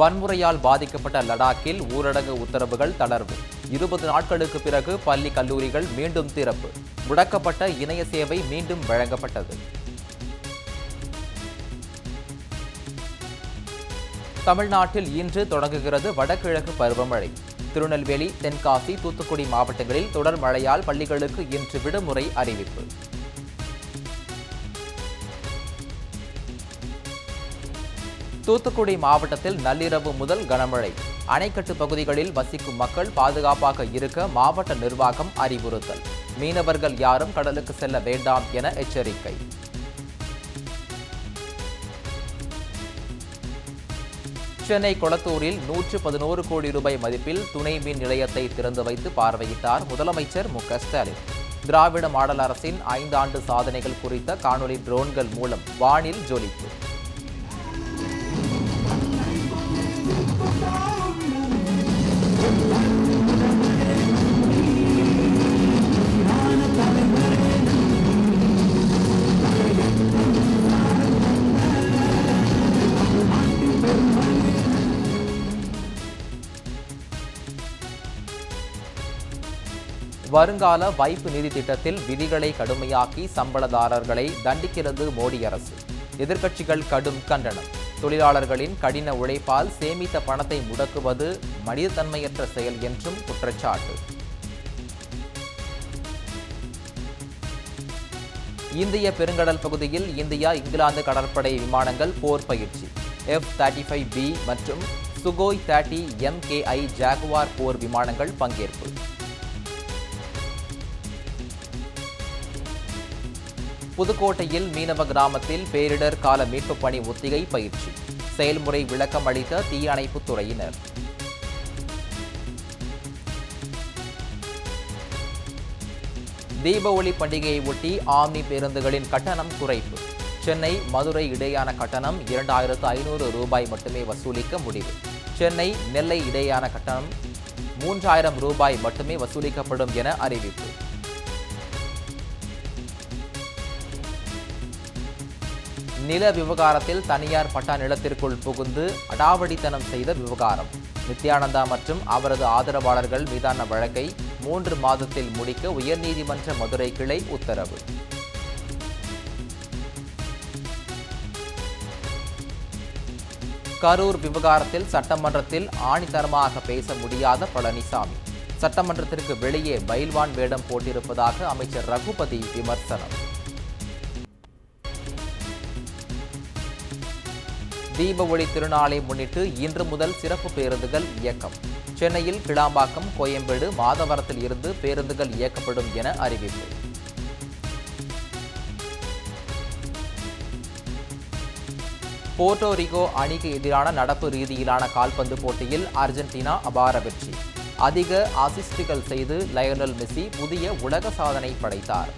வன்முறையால் பாதிக்கப்பட்ட லடாக்கில் ஊரடங்கு உத்தரவுகள் தளர்வு. இருபது நாட்களுக்கு பிறகு பள்ளி கல்லூரிகள் மீண்டும் திறப்பு. முடக்கப்பட்ட இணைய சேவை மீண்டும் வழங்கப்பட்டது. தமிழ்நாட்டில் இன்று தொடங்குகிறது வடகிழக்கு பருவமழை. திருநெல்வேலி தென்காசி தூத்துக்குடி மாவட்டங்களில் தொடர் மழையால் பள்ளிகளுக்கு இன்று விடுமுறை அறிவிப்பு. தூத்துக்குடி மாவட்டத்தில் நள்ளிரவு முதல் கனமழை. அணைக்கட்டு பகுதிகளில் வசிக்கும் மக்கள் பாதுகாப்பாக இருக்க மாவட்ட நிர்வாகம் அறிவுறுத்தல். மீனவர்கள் யாரும் கடலுக்கு செல்ல வேண்டாம் என எச்சரிக்கை. சென்னை கொளத்தூரில் நூற்று பதினோரு கோடி ரூபாய் மதிப்பில் துணை மின் நிலையத்தை திறந்து வைத்து பார்வையிட்டார் முதலமைச்சர் மு க ஸ்டாலின். திராவிட மாடல் அரசின் ஐந்தாண்டு சாதனைகள் குறித்த காணொலி ட்ரோன்கள் மூலம் வானில் ஜொலிப்பு. வருங்கால வைப்பு நிதி திட்டத்தில் விதிகளை கடுமையாக்கி சம்பளதாரர்களை தண்டிக்கிறது மோடி அரசு. எதிர்க்கட்சிகள் கடும் கண்டனம். தொழிலாளர்களின் கடின உழைப்பால் சேமித்த பணத்தை முடக்குவது மனிதத்தன்மையற்ற செயல் என்றும் குற்றச்சாட்டு. இந்திய பெருங்கடல் பகுதியில் இந்தியா இங்கிலாந்து கடற்படை விமானங்கள் போர் பயிற்சி. எஃப் தேர்ட்டி ஃபைவ் பி மற்றும் சுகோய் தேர்ட்டி எம்கேஐ ஜாகுவார் போர் விமானங்கள் பங்கேற்பு. புதுக்கோட்டையில் மீனவ கிராமத்தில் பேரிடர் கால மீட்புப் பணி ஒத்திகை பயிற்சி. செயல்முறை விளக்கம் அளித்த தீயணைப்புத் துறையினர். தீப ஒளி பண்டிகையை ஒட்டி ஆம்னி பேருந்துகளின் கட்டணம் குறைப்பு. சென்னை மதுரை இடையான கட்டணம் இரண்டாயிரத்து ஐநூறு ரூபாய் மட்டுமே வசூலிக்க முடிவு. சென்னை நெல்லை இடையான கட்டணம் மூன்றாயிரம் ரூபாய் மட்டுமே வசூலிக்கப்படும் என அறிவிப்பு. நில விவகாரத்தில் தனியார் பட்டா நிலத்திற்குள் புகுந்து அடாவடித்தனம் செய்த விவகாரம். நித்யானந்தா மற்றும் அவரது ஆதரவாளர்கள் மீதான வழக்கை மூன்று மாதத்தில் முடிக்க உயர்நீதிமன்ற மதுரை கிளை உத்தரவு. கரூர் விவகாரத்தில் சட்டமன்றத்தில் ஆணித்தரமாக பேச முடியாத பழனிசாமி. சட்டமன்றத்திற்கு வெளியே பைல்வான் வேடம் போட்டிருப்பதாக அமைச்சர் ரகுபதி விமர்சனம். தீப ஒளி திருநாளை முன்னிட்டு இன்று முதல் சிறப்பு பேருந்துகள் இயக்கம். சென்னையில் கிளாம்பாக்கம் கோயம்பேடு மாதவரத்தில் இருந்து பேருந்துகள் இயக்கப்படும் என அறிவிப்பு. போர்ட்டோரிகோ அணிக்கு எதிரான நடப்பு ரீதியிலான கால்பந்து போட்டியில் அர்ஜென்டினா அபார வெற்றி. அதிக அசிஸ்டுகள் செய்து லயனல் மெஸ்ஸி புதிய உலக சாதனை படைத்தார்.